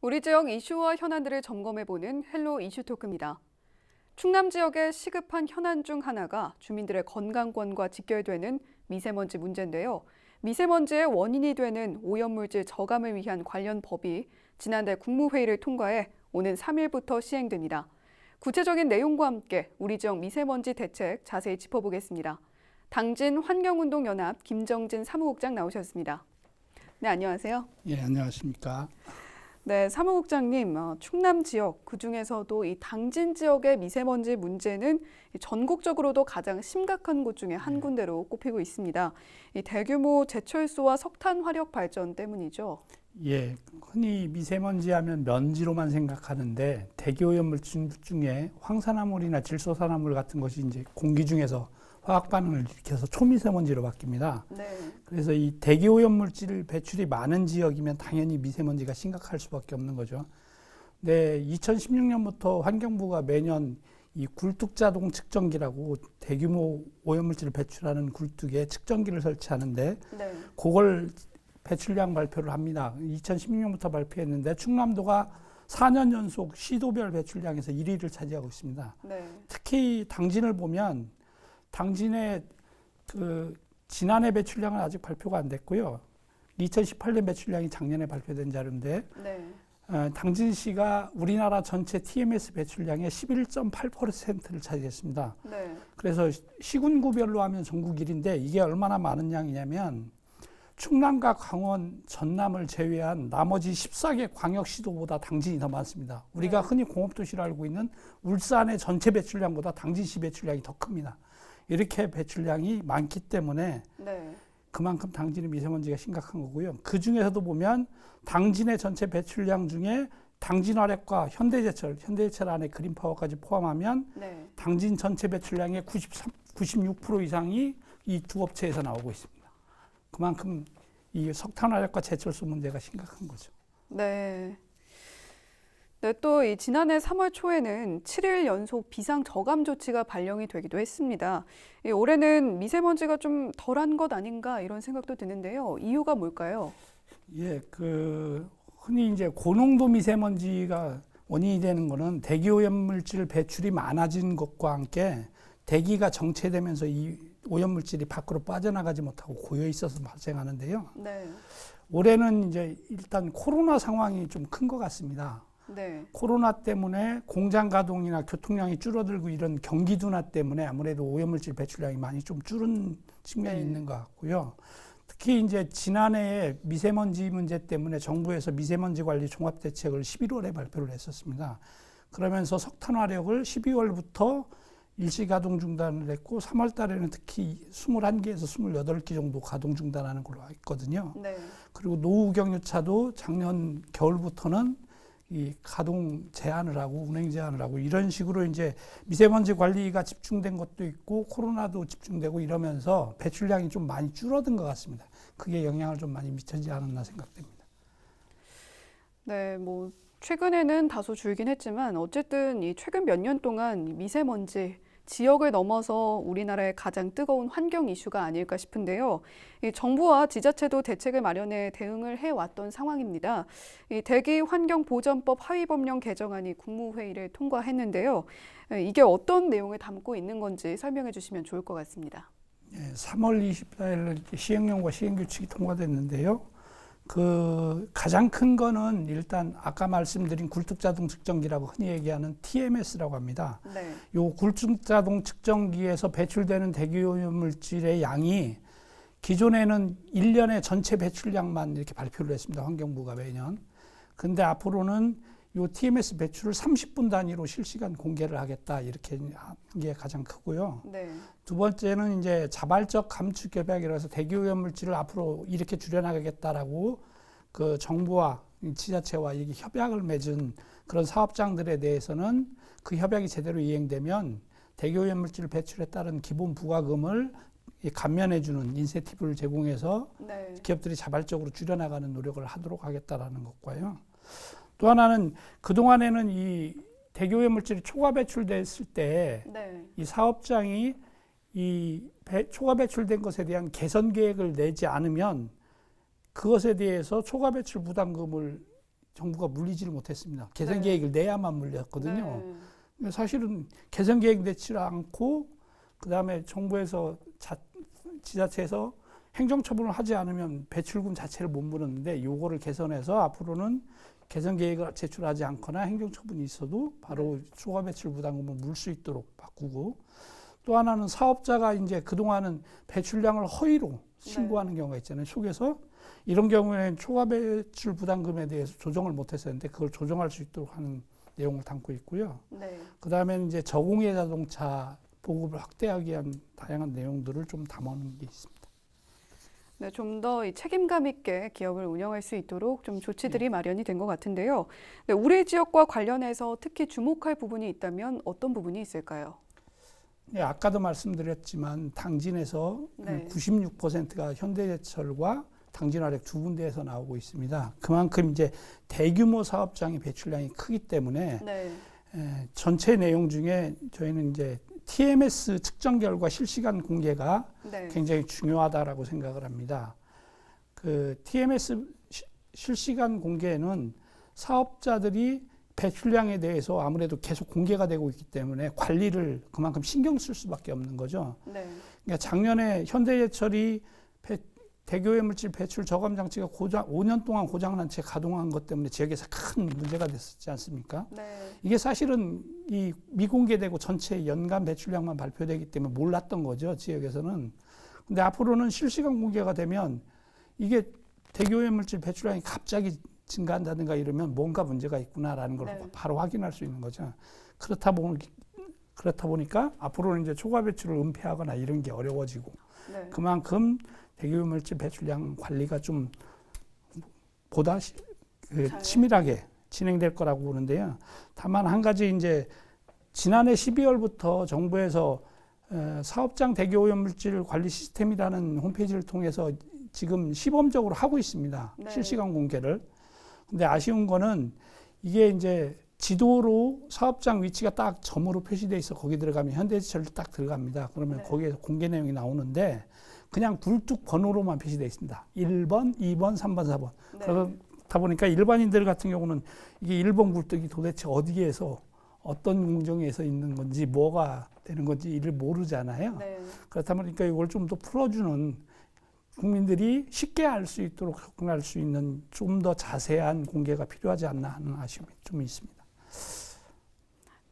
우리 지역 이슈와 현안들을 점검해보는 헬로 이슈 토크입니다. 충남 지역의 시급한 현안 중 하나가 주민들의 건강권과 직결되는 미세먼지 문제인데요. 미세먼지의 원인이 되는 오염물질 저감을 위한 관련 법이 지난달 국무회의를 통과해 오는 3일부터 시행됩니다. 구체적인 내용과 함께 우리 지역 미세먼지 대책 자세히 짚어보겠습니다. 당진 환경운동연합 김정진 사무국장 나오셨습니다. 네, 안녕하세요. 예, 안녕하십니까. 네, 사무국장님, 어, 충남 지역 그 중에서도 이 당진 지역의 미세먼지 문제는 이 전국적으로도 가장 심각한 곳 중에 한 군데로 꼽히고 있습니다. 이 대규모 제철소와 석탄 화력 발전 때문이죠. 예, 흔히 미세먼지 하면 먼지로만 생각하는데 대기오염 물질 중에 황산화물이나 질소산화물 같은 것이 이제 공기 중에서 화학 반응을 일으켜서 초미세먼지로 바뀝니다. 네, 그래서 이 대기 오염 물질 배출이 많은 지역이면 당연히 미세먼지가 심각할 수밖에 없는 거죠. 네, 2016년부터 환경부가 매년 이 굴뚝 자동 측정기라고 대규모 오염물질을 배출하는 굴뚝에 측정기를 설치하는데 네, 그걸 배출량 발표를 합니다. 2016년부터 발표했는데 충남도가 4년 연속 시도별 배출량에서 1위를 차지하고 있습니다. 네, 특히 당진을 보면 당진의 그 지난해 배출량은 아직 발표가 안 됐고요. 2018년 배출량이 작년에 발표된 자료인데 네, 어, 당진시가 우리나라 전체 TMS 배출량의 11.8%를 차지했습니다. 네, 그래서 시군구별로 하면 전국 1위인데 이게 얼마나 많은 양이냐면 충남과 강원, 전남을 제외한 나머지 14개 광역시도보다 당진이 더 많습니다. 우리가 네. 흔히 공업도시로 알고 있는 울산의 전체 배출량보다 당진시 배출량이 더 큽니다. 이렇게 배출량이 많기 때문에 네, 그만큼 당진의 미세먼지가 심각한 거고요. 그 중에서도 보면 당진의 전체 배출량 중에 당진화력과 현대제철, 현대제철 안에 그린파워까지 포함하면 네. 당진 전체 배출량의 93, 96% 이상이 이 두 업체에서 나오고 있습니다. 그만큼 이 석탄화력과 제철소 문제가 심각한 거죠. 네. 네, 또 이 지난해 3월 초에는 7일 연속 비상 저감 조치가 발령이 되기도 했습니다. 이 올해는 미세먼지가 좀 덜한 것 아닌가 이런 생각도 드는데요. 이유가 뭘까요? 예, 그 흔히 이제 고농도 미세먼지가 원인이 되는 거는 대기 오염 물질 배출이 많아진 것과 함께 대기가 정체되면서 이 오염 물질이 밖으로 빠져나가지 못하고 고여 있어서 발생하는데요. 네, 올해는 이제 일단 코로나 상황이 좀 큰 것 같습니다. 네, 코로나 때문에 공장 가동이나 교통량이 줄어들고 이런 경기 둔화 때문에 아무래도 오염물질 배출량이 많이 좀 줄은 측면이 네. 있는 것 같고요. 특히 이제 지난해에 미세먼지 문제 때문에 정부에서 미세먼지 관리 종합 대책을 11월에 발표를 했었습니다. 그러면서 석탄 화력을 12월부터 일시 가동 중단을 했고 3월 달에는 특히 21개에서 28개 정도 가동 중단하는 걸로 했거든요. 네, 그리고 노후 경유차도 작년 겨울부터는 이 가동 제한을 하고 운행 제한을 하고 이런 식으로 이제 미세먼지 관리가 집중된 것도 있고 코로나도 집중되고 이러면서 배출량이 좀 많이 줄어든 것 같습니다. 그게 영향을 좀 많이 미치지 않았나 생각됩니다. 네, 뭐 최근에는 다소 줄긴 했지만 어쨌든 이 최근 몇 년 동안 이 미세먼지 지역을 넘어서 우리나라의 가장 뜨거운 환경 이슈가 아닐까 싶은데요. 이 정부와 지자체도 대책을 마련해 대응을 해왔던 상황입니다. 이 대기 환경 보전법 하위 법령 개정안이 국무회의를 통과했는데요. 예, 이게 어떤 내용을 담고 있는 건지 설명해 주시면 좋을 것 같습니다. 예, 3월 24일 시행령과 시행규칙이 통과됐는데요. 그 가장 큰 거는 일단 아까 말씀드린 굴뚝자동 측정기라고 흔히 얘기하는 TMS라고 합니다. 네, 요 굴뚝자동 측정기에서 배출되는 대기오염 물질의 양이 기존에는 1년에 전체 배출량만 이렇게 발표를 했습니다. 환경부가 매년. 근데 앞으로는 요 TMS 배출을 30분 단위로 실시간 공개를 하겠다. 이렇게 한 게 가장 크고요. 네, 두 번째는 이제 자발적 감축 협약이라고 해서 대기오염 물질을 앞으로 이렇게 줄여나가겠다라고 그 정부와 이 지자체와 이게 협약을 맺은 그런 사업장들에 대해서는 그 협약이 제대로 이행되면 대기오염 물질 배출에 따른 기본 부과금을 이 감면해주는 인센티브를 제공해서 네, 기업들이 자발적으로 줄여나가는 노력을 하도록 하겠다라는 것과요. 또 하나는 그동안에는 이 대기오염 물질이 초과 배출됐을 때 네, 이 사업장이 이 배- 초과 배출된 것에 대한 개선 계획을 내지 않으면 그것에 대해서 초과 배출 부담금을 정부가 물리지를 못했습니다. 개선 네. 계획을 내야만 물렸거든요. 네. 사실은 개선 계획 내지 않고 그 다음에 정부에서 자, 지자체에서 행정 처분을 하지 않으면 배출금 자체를 못 물었는데 요거를 개선해서 앞으로는 개선 계획을 제출하지 않거나 행정 처분이 있어도 바로 추가 배출 부담금을 물 수 있도록 바꾸고 또 하나는 사업자가 이제 그동안은 배출량을 허위로 신고하는 경우가 있잖아요. 속에서 이런 경우에는 초과 배출 부담금에 대해서 조정을 못 했었는데 그걸 조정할 수 있도록 하는 내용을 담고 있고요. 네. 그 다음에는 이제 저공해 자동차 보급을 확대하기 위한 다양한 내용들을 좀 담아놓은 게 있습니다. 네, 좀더 책임감 있게 기업을 운영할 수 있도록 좀 조치들이 마련이 된 것 같은데요. 네, 우리 지역과 관련해서 특히 주목할 부분이 있다면 어떤 부분이 있을까요? 예, 아까도 말씀드렸지만 당진에서 네. 96%가 현대제철과 당진화력 두 군데에서 나오고 있습니다. 그만큼 이제 대규모 사업장의 배출량이 크기 때문에 네. 에, 전체 내용 중에 저희는 이제 TMS 측정 결과 실시간 공개가 네. 굉장히 중요하다라고 생각을 합니다. 그 TMS 시- 실시간 공개는 사업자들이 배출량에 대해서 아무래도 계속 공개가 되고 있기 때문에 관리를 그만큼 신경 쓸 수밖에 없는 거죠. 네. 그러니까 작년에 현대제철이 배- 대교의 물질 배출 저감 장치가 고장 5년 동안 고장난 채 가동한 것 때문에 지역에서 큰 문제가 됐었지 않습니까? 네. 이게 사실은 이 미공개되고 전체 연간 배출량만 발표되기 때문에 몰랐던 거죠 지역에서는. 근데 앞으로는 실시간 공개가 되면 이게 대교의 물질 배출량이 갑자기 증가한다든가 이러면 뭔가 문제가 있구나라는 걸 네. 바로 확인할 수 있는 거죠. 그렇다 보니 그렇다 보니까 앞으로는 이제 초과 배출을 은폐하거나 이런 게 어려워지고 네. 그만큼 대교의 물질 배출량 관리가 좀 보다 시- 그 잘. 치밀하게 진행될 거라고 보는데요. 다만 한 가지 이제 지난해 12월부터 정부에서 어, 사업장 대교 오염물질 관리 시스템이라는 홈페이지를 통해서 지금 시범적으로 하고 있습니다. 네. 실시간 공개를. 근데 아쉬운 거는 이게 이제 지도로 사업장 위치가 딱 점으로 표시돼 있어 거기 들어가면 현대제철 딱 들어갑니다. 그러면 네. 거기에서 공개 내용이 나오는데 그냥 굴뚝 번호로만 표시돼 있습니다. 1번, 2번, 3번, 4번. 네. 그러다 보니까 일반인들 같은 경우는 이게 1번 굴뚝이 도대체 어디에서 어떤 공정에서 있는 건지 뭐가 되는 건지 이를 모르잖아요. 네. 그렇다 보니까 이걸 좀 더 풀어주는 국민들이 쉽게 알 수 있도록 접근할 수 있는 좀 더 자세한 공개가 필요하지 않나 하는 아쉬움이 좀 있습니다.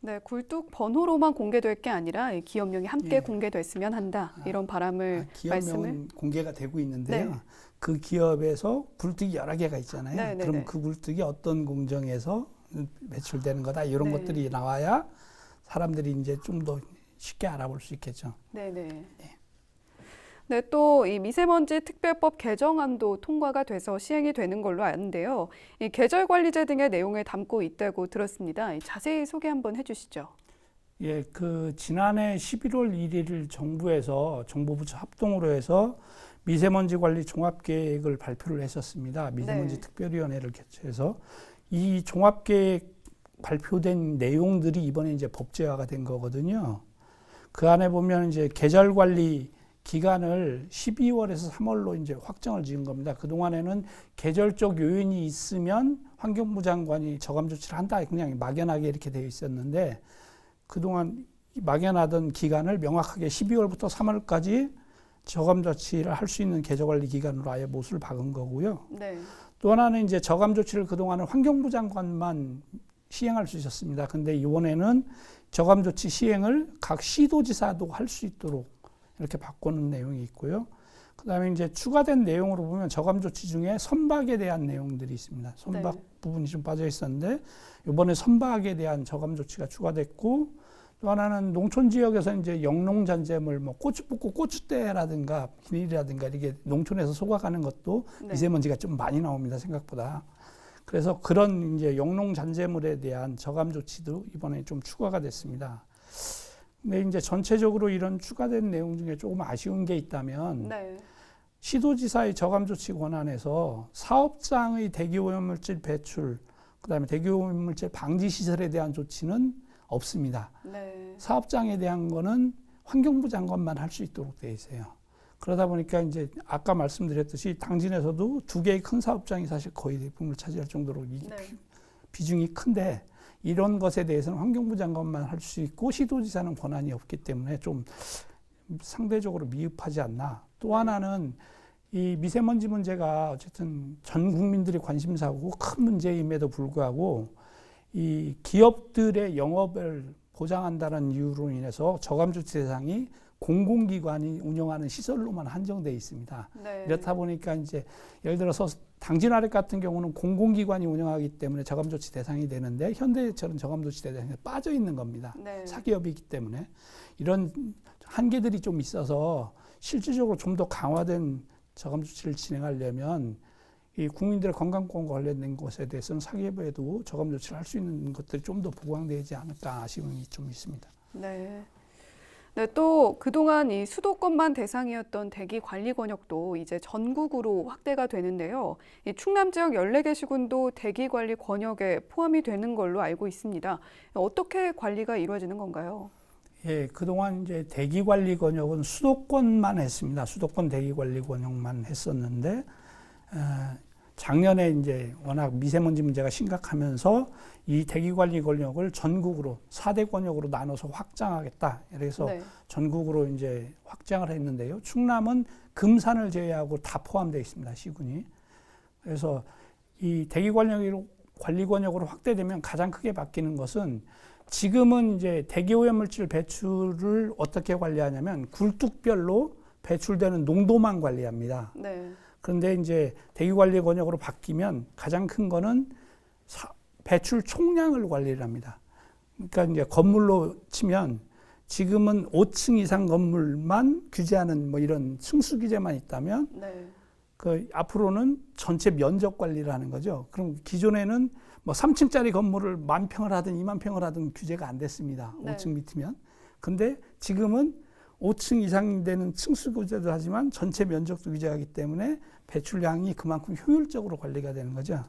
네, 굴뚝 번호로만 공개될 게 아니라 이 기업명이 함께 예. 공개됐으면 한다. 아, 이런 바람을 아, 말씀을 기업명은 공개가 되고 있는데요. 네. 그 기업에서 굴뚝이 여러 개가 있잖아요. 네, 네, 그럼 네. 그 굴뚝이 어떤 공정에서 배출되는 거다 이런 네. 것들이 나와야 사람들이 이제 좀 더 쉽게 알아볼 수 있겠죠. 네 네. 네, 또 이 미세먼지 특별법 개정안도 통과가 돼서 시행이 되는 걸로 아는데요. 이 계절 관리제 등의 내용을 담고 있다고 들었습니다. 이 자세히 소개 한번 해주시죠. 예, 그 지난해 11월 1일 정부에서 정부부처 합동으로 해서 미세먼지 관리 종합 계획을 발표를 했었습니다. 미세먼지 네. 특별위원회를 개최해서 이 종합 계획 발표된 내용들이 이번에 이제 법제화가 된 거거든요. 그 안에 보면 이제 계절 관리 기간을 12월에서 3월로 이제 확정을 지은 겁니다. 그 동안에는 계절적 요인이 있으면 환경부 장관이 저감 조치를 한다 그냥 막연하게 이렇게 되어 있었는데 그동안 이 막연하던 기간을 명확하게 12월부터 3월까지 저감 조치를 할 수 있는 계절 관리 기간으로 아예 못을 박은 거고요. 네. 또 하나는 이제 저감 조치를 그동안은 환경부 장관만 시행할 수 있었습니다. 근데 이번에는 저감 조치 시행을 각 시도지사도 할 수 있도록 이렇게 바꾸는 내용이 있고요. 그 다음에 이제 추가된 내용으로 보면 저감 조치 중에 선박에 대한 내용들이 있습니다. 선박 네. 부분이 좀 빠져 있었는데 이번에 선박에 대한 저감 조치가 추가됐고 또 하나는 농촌 지역에서 이제 영농 잔재물 뭐 고추 볶고 고추대라든가 비닐이라든가 이게 농촌에서 속아가는 것도 네. 미세먼지가 좀 많이 나옵니다 생각보다. 그래서 그런 이제 영농 잔재물에 대한 저감 조치도 이번에 좀 추가가 됐습니다. 근데 이제 전체적으로 이런 추가된 내용 중에 조금 아쉬운 게 있다면 네. 시도지사의 저감 조치 권한에서 사업장의 대기오염물질 배출, 그다음에 대기오염물질 방지 시설에 대한 조치는 없습니다. 네. 사업장에 대한 거는 환경부 장관만 할 수 있도록 돼 있어요. 그러다 보니까 이제 아까 말씀드렸듯이 당진에서도 두 개의 큰 사업장이 사실 거의 대부분을 차지할 정도로 이 네. 비중이 큰데 이런 것에 대해서는 환경부 장관만 할 수 있고 시도지사는 권한이 없기 때문에 좀 상대적으로 미흡하지 않나. 또 네. 하나는 이 미세먼지 문제가 어쨌든 전 국민들이 관심사고 큰 문제임에도 불구하고 이 기업들의 영업을 보장한다는 이유로 인해서 저감조치 대상이 공공기관이 운영하는 시설로만 한정돼 있습니다. 네. 이렇다 보니까 이제 예를 들어서 당진아래 같은 경우는 공공기관이 운영하기 때문에 저감조치 대상이 되는데 현대처럼 저감조치 대상에 빠져 있는 겁니다. 네. 사기업이기 때문에 이런 한계들이 좀 있어서 실질적으로 좀 더 강화된 저감 조치를 진행하려면 이 국민들의 건강권과 관련된 것에 대해서는 사기업에도 저감 조치를 할 수 있는 것들이 좀 더 보강되지 않을까 아쉬움이 좀 있습니다. 네. 네, 또 그동안 이 수도권만 대상이었던 대기 관리 권역도 이제 전국으로 확대가 되는데요. 이 충남 지역 14개 시군도 대기 관리 권역에 포함이 되는 걸로 알고 있습니다. 어떻게 관리가 이루어지는 건가요? 예, 그동안 이제 대기 관리 권역은 수도권만 했습니다. 수도권 대기 관리 권역만 했었는데 어, 작년에 이제 워낙 미세먼지 문제가 심각하면서 이 대기 관리 권역을 전국으로 4대 권역으로 나눠서 확장하겠다. 그래서 네. 전국으로 이제 확장을 했는데요. 충남은 금산을 제외하고 다 포함되어 있습니다. 시군이. 그래서 이 대기 관역으로 관리 권역으로 확대되면 가장 크게 바뀌는 것은 지금은 이제 대기 오염 물질 배출을 어떻게 관리하냐면 굴뚝별로 배출되는 농도만 관리합니다. 네. 그런데 이제 대기 관리 권역으로 바뀌면 가장 큰 거는 사- 배출 총량을 관리를 합니다. 그러니까 이제 건물로 치면 지금은 5층 이상 건물만 규제하는 뭐 이런 층수 규제만 있다면 네. 그 앞으로는 전체 면적 관리를 하는 거죠. 그럼 기존에는 뭐 3층짜리 건물을 만 평을 하든 2만 평을 하든 규제가 안 됐습니다. 네. 5층 밑이면. 근데 지금은 5층 이상 되는 층수 규제도 하지만 전체 면적도 규제하기 때문에 배출량이 그만큼 효율적으로 관리가 되는 거죠.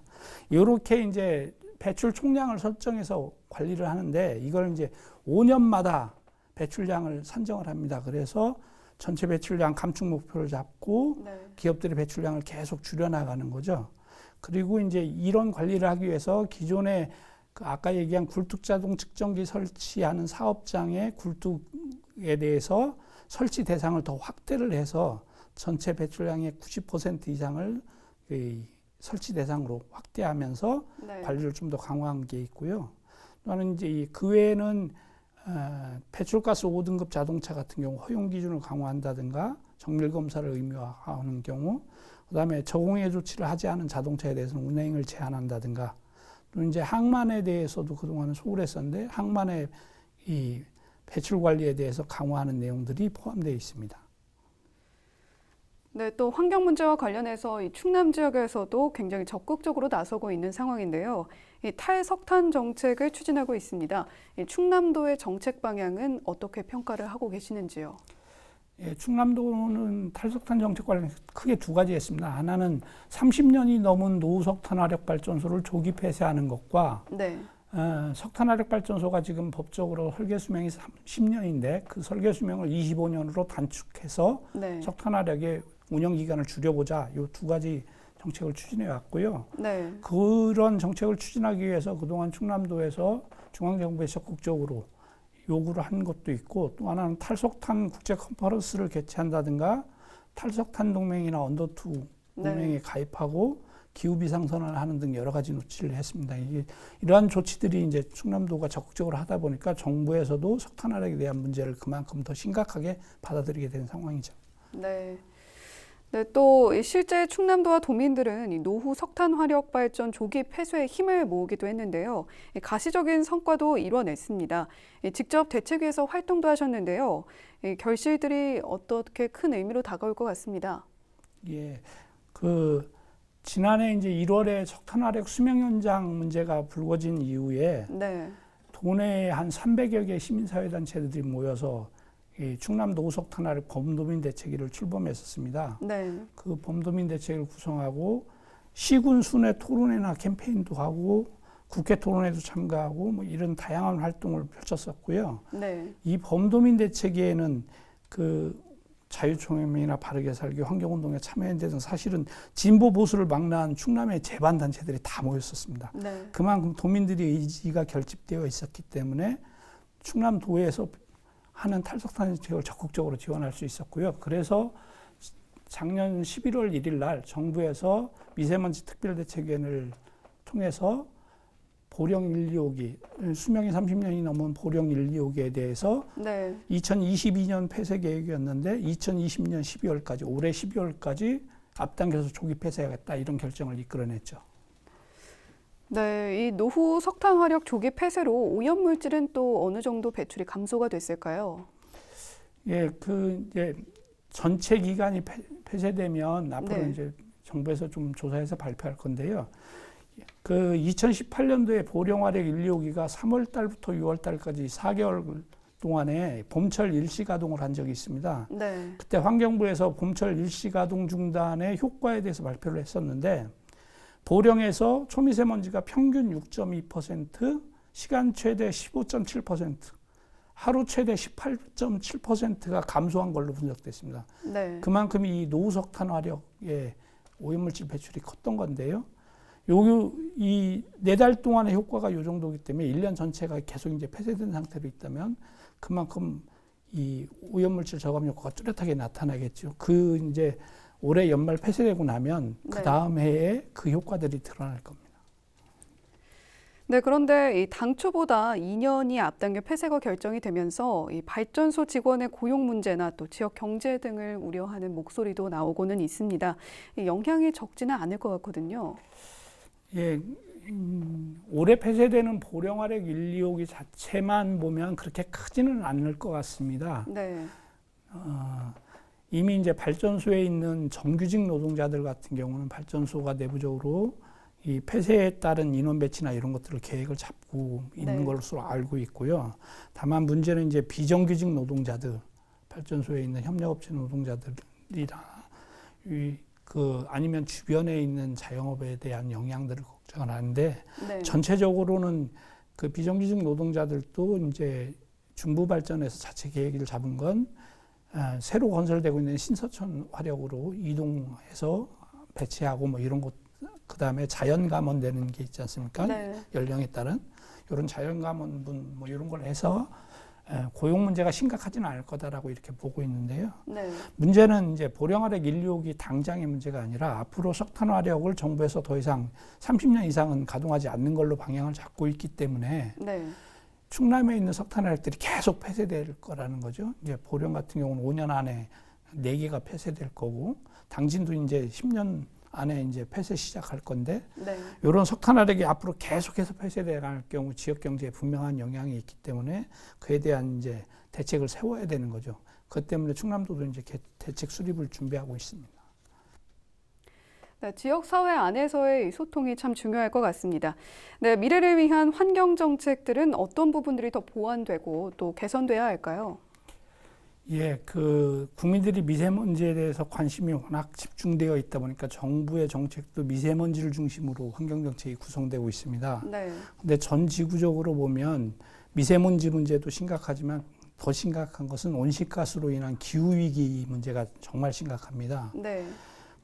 이렇게 이제 배출 총량을 설정해서 관리를 하는데 이걸 이제 5년마다 배출량을 산정을 합니다. 그래서 전체 배출량 감축 목표를 잡고 네. 기업들의 배출량을 계속 줄여나가는 거죠. 그리고 이제 이런 관리를 하기 위해서 기존에 그 아까 얘기한 굴뚝 자동 측정기 설치하는 사업장의 굴뚝에 대해서 설치 대상을 더 확대를 해서 전체 배출량의 90% 이상을 이 설치 대상으로 확대하면서 네. 관리를 좀 더 강화한 게 있고요. 또는 이제 이그 외에는 어, 배출가스 5등급 자동차 같은 경우 허용 기준을 강화한다든가 정밀 검사를 의무화하는 경우, 그다음에 저공해 조치를 하지 않은 자동차에 대해서는 운행을 제한한다든가, 또 이제 항만에 대해서도 그동안은 소홀했었는데 항만의 이 배출 관리에 대해서 강화하는 내용들이 포함되어 있습니다. 네, 또 환경 문제와 관련해서 이 충남 지역에서도 굉장히 적극적으로 나서고 있는 상황인데요. 이 탈석탄 정책을 추진하고 있습니다. 이 충남도의 정책 방향은 어떻게 평가를 하고 계시는지요? 예, 충남도는 탈석탄 정책 관련 크게 두 가지 했습니다. 하나는 30년이 넘은 노후석탄 화력 발전소를 조기 폐쇄하는 것과 네, 어, 석탄 화력 발전소가 지금 법적으로 설계 수명이 30년인데 그 설계 수명을 25년으로 단축해서 네, 석탄 화력의 운영 기간을 줄여보자. 이 두 가지 정책을 추진해 왔고요. 네, 그런 정책을 추진하기 위해서 그동안 충남도에서 중앙정부에 적극적으로 요구를 한 것도 있고 또 하나는 탈석탄 국제 컨퍼런스를 개최한다든가 탈석탄 동맹이나 언더투 동맹에 네, 가입하고 기후 비상선언을 하는 등 여러 가지 조치를 했습니다. 이게 이러한 조치들이 이제 충남도가 적극적으로 하다 보니까 정부에서도 석탄 화력에 대한 문제를 그만큼 더 심각하게 받아들이게 된 상황이죠. 네. 네, 또이 실제 충남도와 도민들은 이 노후 석탄 화력 발전 조기 폐쇄에 힘을 모으기도 했는데요. 이 가시적인 성과도 이뤄냈습니다. 이 직접 대책위에서 활동도 하셨는데요. 이 결실들이 어떻게 큰 의미로 다가올 것 같습니다. 예, 그 지난해 이제 1월에 석탄 화력 수명 연장 문제가 불거진 이후에 네, 도내에 한 300여 개 시민사회단체들이 모여서 이 충남 노후석탄 화력 범도민 대책위를 출범했었습니다. 네, 그 범도민 대책을 구성하고 시군 순회 토론회나 캠페인도 하고 국회 토론회도 참가하고 뭐 이런 다양한 활동을 펼쳤었고요. 네, 이 범도민 대책위에는 그 자유총연맹이나 바르게 살기, 환경운동에 등 사실은 진보 보수를 망라한 충남의 재반 단체들이 다 모였었습니다. 네. 그만큼 도민들의 의지가 결집되어 있었기 때문에 충남도에서 하는 탈석탄 정책을 적극적으로 지원할 수 있었고요. 그래서 작년 11월 1일 날 정부에서 미세먼지 특별대책위원회를 통해서 보령 1, 2호기 수명이 30년이 넘은 보령 1, 2호기에 대해서 네. 2022년 폐쇄 계획이었는데 2020년 12월까지 올해 12월까지 앞당겨서 조기 폐쇄하겠다 이런 결정을 이끌어냈죠. 네, 이 노후 석탄 화력 조기 폐쇄로 오염 물질은 또 어느 정도 배출이 감소가 됐을까요? 예, 그 이제 전체 기간이 폐, 폐쇄되면 앞으로 네. 이제 정부에서 좀 조사해서 발표할 건데요. 그 2018년도에 보령화력 1, 2호기가 3월 달부터 6월 달까지 4개월 동안에 봄철 일시 가동을 한 적이 있습니다. 네. 그때 환경부에서 봄철 일시 가동 중단의 효과에 대해서 발표를 했었는데 보령에서 초미세먼지가 평균 6.2%, 시간 최대 15.7%, 하루 최대 18.7%가 감소한 걸로 분석됐습니다. 네. 그만큼 이 노후석탄 화력의 오염물질 배출이 컸던 건데요. 요, 이 네 달 동안의 효과가 요 정도이기 때문에 1년 전체가 계속 이제 폐쇄된 상태로 있다면 그만큼 이 오염물질 저감 효과가 뚜렷하게 나타나겠죠. 그 이제 올해 연말 폐쇄되고 나면 그 네. 다음 해에 그 효과들이 드러날 겁니다. 네, 그런데 이 당초보다 2년이 앞당겨 폐쇄가 결정이 되면서 이 발전소 직원의 고용 문제나 또 지역 경제 등을 우려하는 목소리도 나오고는 있습니다. 이 영향이 적지는 않을 것 같거든요. 예, 음, 올해 폐쇄되는 보령화력 1, 2호기 자체만 보면 그렇게 크지는 않을 것 같습니다. 네. 어, 이미 이제 발전소에 있는 정규직 노동자들 같은 경우는 발전소가 내부적으로 이 폐쇄에 따른 인원 배치나 이런 것들을 계획을 잡고 있는 네. 것으로 알고 있고요. 다만 문제는 이제 비정규직 노동자들, 발전소에 있는 협력업체 노동자들이나 이, 그 아니면 주변에 있는 자영업에 대한 영향들을 걱정을 하는데 네. 전체적으로는 그 비정규직 노동자들도 이제 중부 발전에서 자체 계획을 잡은 건 아, 새로 건설되고 있는 신서천 화력으로 이동해서 배치하고 뭐 이런 것 그다음에 자연 감원 되는 게 있지 않습니까? 네. 연령에 따른 이런 자연 감원분 뭐 이런 걸 해서 에, 고용 문제가 심각하지는 않을 거다라고 이렇게 보고 있는데요. 네. 문제는 이제 보령화력 1, 2호기 당장의 문제가 아니라 앞으로 석탄화력을 정부에서 더 이상 30년 이상은 가동하지 않는 걸로 방향을 잡고 있기 때문에 네. 충남에 있는 석탄화력들이 계속 폐쇄될 거라는 거죠. 이제 보령 같은 경우는 5년 안에 4개가 폐쇄될 거고 당진도 이제 10년 안에 이제 폐쇄 시작할 건데 네. 이런 석탄 화력이 앞으로 계속해서 폐쇄될 경우 지역 경제에 분명한 영향이 있기 때문에 그에 대한 이제 대책을 세워야 되는 거죠. 그것 때문에 충남도도 이제 개- 대책 수립을 준비하고 있습니다. 네, 지역 사회 안에서의 이 소통이 참 중요할 것 같습니다. 네, 미래를 위한 환경 정책들은 어떤 부분들이 더 보완되고 또 개선돼야 할까요? 예, 그 국민들이 미세먼지에 대해서 관심이 워낙 집중되어 있다 보니까 정부의 정책도 미세먼지를 중심으로 환경 정책이 구성되고 있습니다. 네. 근데 전 지구적으로 보면 미세먼지 문제도 심각하지만 더 심각한 것은 온실가스로 인한 기후 위기 문제가 정말 심각합니다. 네.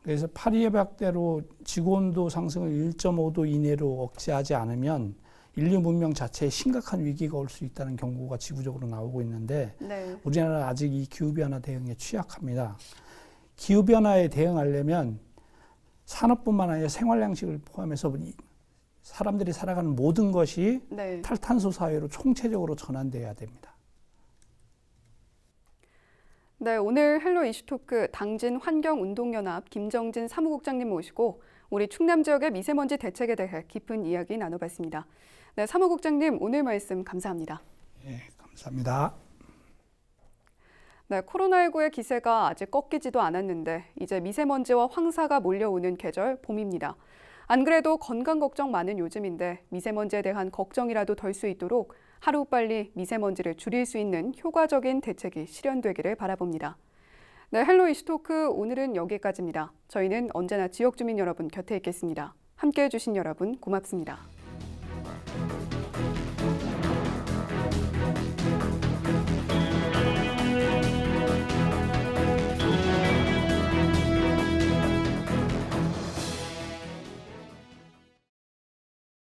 그래서 파리 협약대로 지구 온도 상승을 1.5도 이내로 억제하지 않으면 인류 문명 자체에 심각한 위기가 올 수 있다는 경고가 지구적으로 나오고 있는데 네. 우리나라는 아직 이 기후변화 대응에 취약합니다. 기후변화에 대응하려면 산업뿐만 아니라 생활 양식을 포함해서 이 사람들이 살아가는 모든 것이 네. 탈탄소 사회로 총체적으로 전환돼야 됩니다. 네, 오늘 헬로 이슈토크 당진 환경운동연합 김정진 사무국장님 모시고 우리 충남 지역의 미세먼지 대책에 대해 깊은 이야기 나눠봤습니다. 네, 사무국장님 오늘 말씀 감사합니다. 예, 감사합니다. 네, 코로나19의 기세가 아직 꺾이지도 않았는데 이제 미세먼지와 황사가 몰려오는 계절 봄입니다. 안 그래도 건강 걱정 많은 요즘인데 미세먼지에 대한 걱정이라도 덜 수 있도록 하루빨리 미세먼지를 줄일 수 있는 효과적인 대책이 실현되기를 바라봅니다. 네, 헬로 이슈토크 오늘은 여기까지입니다. 저희는 언제나 지역 주민 여러분 곁에 있겠습니다. 함께해 주신 여러분 고맙습니다.